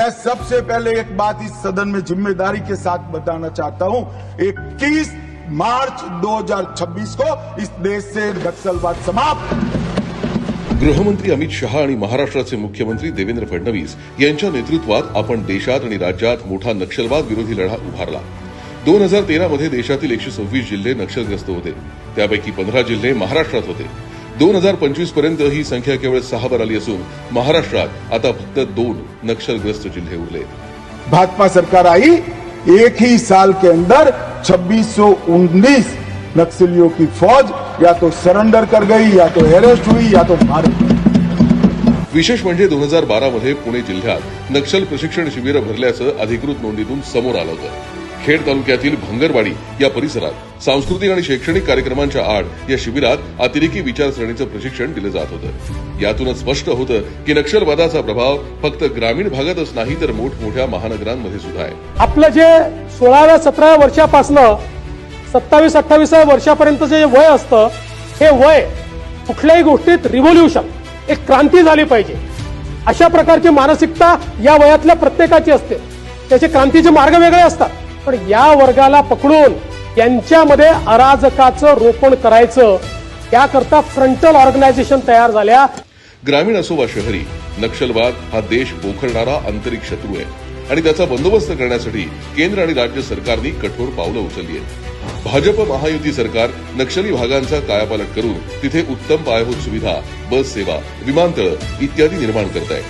मैं सबसे पहले एक बात इस सदन में जिम्मेदारी के साथ बताना चाहता हूं। 21 मार्च 2026 को इस देश से नक्सलवाद समाप्त। गृहमंत्री अमित शहा आणि महाराष्ट्राचे मुख्यमंत्री देवेंद्र फडणवीस यांच्या नेतृत्वात आपण देशात आणि राज्यात मोठा नक्षलवाद विरोधी लढा उभारला. दोन हजार तेरा मध्ये देशातील एकशे सव्वीस जिल्हे नक्षलग्रस्त होते. त्यापैकी पंधरा जिल्हे महाराष्ट्रात होते. दोन हजार पंचवीसपर्यंत ही संख्या केवळ सहावर आली असून महाराष्ट्रात आता फक्त दोन नक्षलग्रस्त जिल्हे उरले. भाजपा सरकार आई एक ही साल के अंदर 2619 नक्सलियों की फौज या तो सरेंडर कर गई या तो अरेस्ट हुई या तो मार विशेष म्हणजे दोन हजार बारा मध्ये पुणे जिल्ह्यात नक्षल प्रशिक्षण शिबिरं भरल्याचं अधिकृत नोंदीतून समोर आलं होतं. खेड तालुक्यातील भंगरवाडी या परिसरात सांस्कृतिक आणि शैक्षणिक कार्यक्रमांच्या आड या शिबिरात अतिरेकी विचारसरणीचं प्रशिक्षण दिलं जात होतं. यातूनच स्पष्ट होतं की नक्षलवादाचा प्रभाव फक्त ग्रामीण भागातच नाही तर मोठमोठ्या महानगरांमध्ये सुद्धा आहे. आपलं जे सोळाव्या सतराव्या वर्षापासनं सत्तावीस अठ्ठावीसाव्या वर्षापर्यंत जे वय असतं हे वय कुठल्याही गोष्टीत रिव्होल्युशन एक क्रांती झाली पाहिजे. अशा प्रकारची मानसिकता या वयातल्या प्रत्येकाची असते. त्याचे क्रांतीचे मार्ग वेगळे असतात. पण या वर्गाला पकडून यांच्यामध्ये अराजकाचं रोपण करायचं त्याकरता फ्रंटल ऑर्गनायझेशन तयार झाल्या. ग्रामीण असो वा शहरी नक्षलवाद हा देश पोखरणारा आंतरिक शत्रू आहे. आणि त्याचा बंदोबस्त करण्यासाठी केंद्र आणि राज्य सरकारनी कठोर पावलं उचलली आहेत. भाजप महायुती सरकार नक्षली भागांचा कायापालट करून तिथे उत्तम पायाभूत सुविधा बस सेवा विमानतळ इत्यादी निर्माण करत आहे.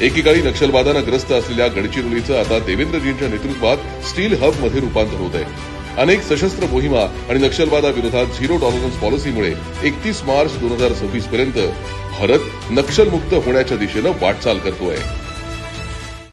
एकेकाळी नक्षलवादानं ग्रस्त असलेल्या गडचिरोलीचं आता देवेंद्रजींच्या नेतृत्वात स्टील हबमध्ये रूपांतर होत आहे अनेक सशस्त्र मोहिमा आणि नक्षलवादाविरोधात झिरो टॉलरन्स पॉलिसीमुळे एकतीस मार्च दोन हजार सव्वीस पर्यंत भारत नक्षलमुक्त होण्याच्या दिशेनं वाटचाल करतोय.